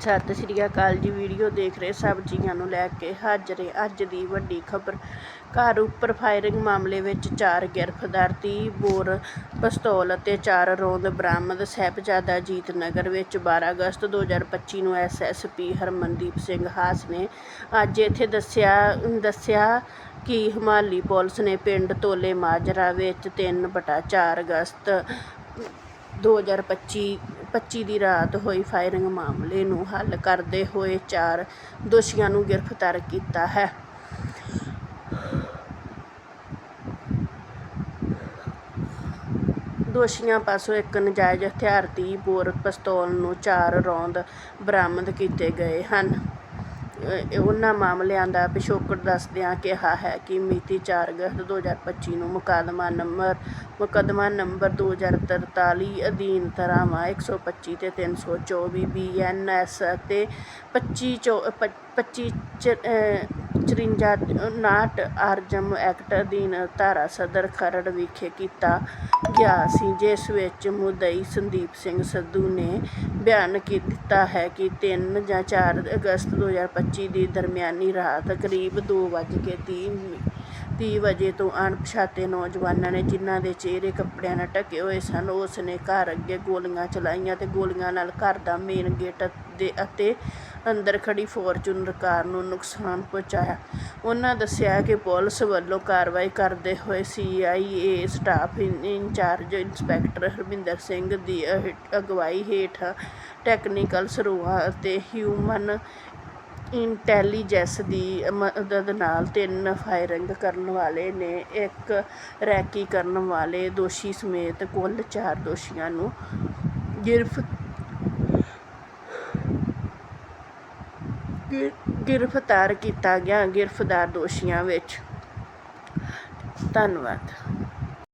ਸਤਿ ਸ਼੍ਰੀ ਅਕਾਲ ਜੀ ਵੀਡੀਓ ਦੇਖ ਰਹੇ ਸਭ ਜੀਆਂ ਨੂੰ ਲੈ ਕੇ ਹਾਜ਼ਰੇ ਅੱਜ ਦੀ ਵੱਡੀ ਖਬਰ, ਘਰ ਉੱਪਰ ਫਾਇਰਿੰਗ ਮਾਮਲੇ ਵਿੱਚ ਚਾਰ ਗ੍ਰਿਫਤਾਰ 30 ਬੋਰ ਪਿਸਤੌਲ ਅਤੇ ਚਾਰ ਰੋਂਦ ਬਰਾਮਦ। ਸਾਹਿਬਜ਼ਾਦਾ ਜੀਤ ਨਗਰ ਵਿੱਚ 12 ਅਗਸਤ 2025 ਨੂੰ ਐਸਐਸਪੀ ਹਰਮਨਦੀਪ ਸਿੰਘ ਹਾਸ ਨੇ ਅੱਜ ਇੱਥੇ ਦੱਸਿਆ ਦੱਸਿਆ ਕਿ ਹਿਮਾਲੀ ਪੁਲਿਸ ਨੇ ਪਿੰਡ ਤੋਲੇ ਮਾਜਰਾ ਵਿੱਚ 3/4 ਅਗਸਤ 2025 25 ਦੀ ਰਾਤ ਹੋਈ ਫਾਇਰਿੰਗ ਮਾਮਲੇ ਨੂੰ ਹੱਲ ਕਰਦੇ ਹੋਏ ਚਾਰ ਦੋਸ਼ੀਆਂ ਨੂੰ ਗ੍ਰਿਫਤਾਰ ਕੀਤਾ ਹੈ। ਦੋਸ਼ੀਆਂ ਪਾਸੋਂ ਇੱਕ ਨਜਾਇਜ਼ ਹਥਿਆਰ 30 ਬੋਰ ਪਿਸਤੌਲ ਨੂੰ ਚਾਰ ਰੌਂਦ ਬਰਾਮਦ ਕੀਤੇ ਗਏ ਹਨ। ਉਹਨਾਂ ਮਾਮਲਿਆਂ ਦਾ ਪਿਛੋਕੜ ਦੱਸਦਿਆਂ ਕਿਹਾ ਹੈ ਕਿ ਮਿਤੀ ਚਾਰ ਅਗਸਤ 2025 ਨੂੰ ਮੁਕੱਦਮਾ ਨੰਬਰ ਮੁਕੱਦਮਾ ਨੰਬਰ 2043 ਅਧੀਨ ਧਾਰਾਵਾਂ 125 ਤੇ 324 ਬੀਐਨਐਸ ਅਤੇ 25 ਚੌ- ਪ- 25 ਚ- ਅਹ 54 ਉਣਾਹਠ ਆਰਜਮ ਐਕਟ ਅਧੀਨ ਧਾਰਾ ਸਦਰ ਖਰੜ ਵਿਖੇ ਕੀਤਾ ਗਿਆ ਸੀ, ਜਿਸ ਵਿੱਚ ਮੁਦਈ ਸੰਦੀਪ ਸਿੰਘ ਸੰਧੂ ਨੇ ਬਿਆਨ ਦਿੱਤਾ ਹੈ ਕਿ 3 ਜਾਂ 4 ਅਗਸਤ 2025 ਦੀ ਦਰਮਿਆਨੀ ਰਾਤ ਕਰੀਬ 2:30 ਤੀਹ ਵਜੇ ਤੋਂ ਅਣਪਛਾਤੇ ਨੌਜਵਾਨਾਂ ਨੇ ਜਿਨ੍ਹਾਂ ਦੇ ਚਿਹਰੇ ਕੱਪੜਿਆਂ ਨਾਲ ਢਕੇ ਹੋਏ ਸਨ, ਉਸ ਨੇ ਘਰ ਅੱਗੇ ਗੋਲੀਆਂ ਚਲਾਈਆਂ ਤੇ ਗੋਲੀਆਂ ਨਾਲ ਘਰ ਦਾ ਮੇਨ ਗੇਟ ਦੇ ਅਤੇ ਅੰਦਰ ਖੜੀ ਫੋਰਚੂਨਰ ਕਾਰ ਨੂੰ ਨੁਕਸਾਨ ਪਹੁੰਚਾਇਆ। ਉਹਨਾਂ ਦੱਸਿਆ ਕਿ ਪੁਲਿਸ ਵੱਲੋਂ ਕਾਰਵਾਈ ਕਰਦੇ ਹੋਏ CIA staff in- incharge inspector Harminder Singh ਦੀ ਅਗਵਾਈ ਹੇਠ ਟੈਕਨੀਕਲ ਸਰੋਆ ਅਤੇ ਹਿਊਮਨ ਇੰਟੈਲੀਜੈਂਸ ਦੀ ਮਦਦ ਨਾਲ ਤਿੰਨ ਫਾਇਰਿੰਗ ਕਰਨ ਵਾਲੇ ਨੇ ਇੱਕ ਰੈਕੀ ਕਰਨ ਵਾਲੇ ਦੋਸ਼ੀ ਸਮੇਤ ਕੁੱਲ ਚਾਰ ਦੋਸ਼ੀਆਂ ਨੂੰ ਗਿਰਫ ਗ੍ਰਿਫਤਾਰ ਕੀਤਾ ਗਿਆ ਗ੍ਰਿਫਤਾਰ ਦੋਸ਼ੀਆਂ ਵਿੱਚ। ਧੰਨਵਾਦ।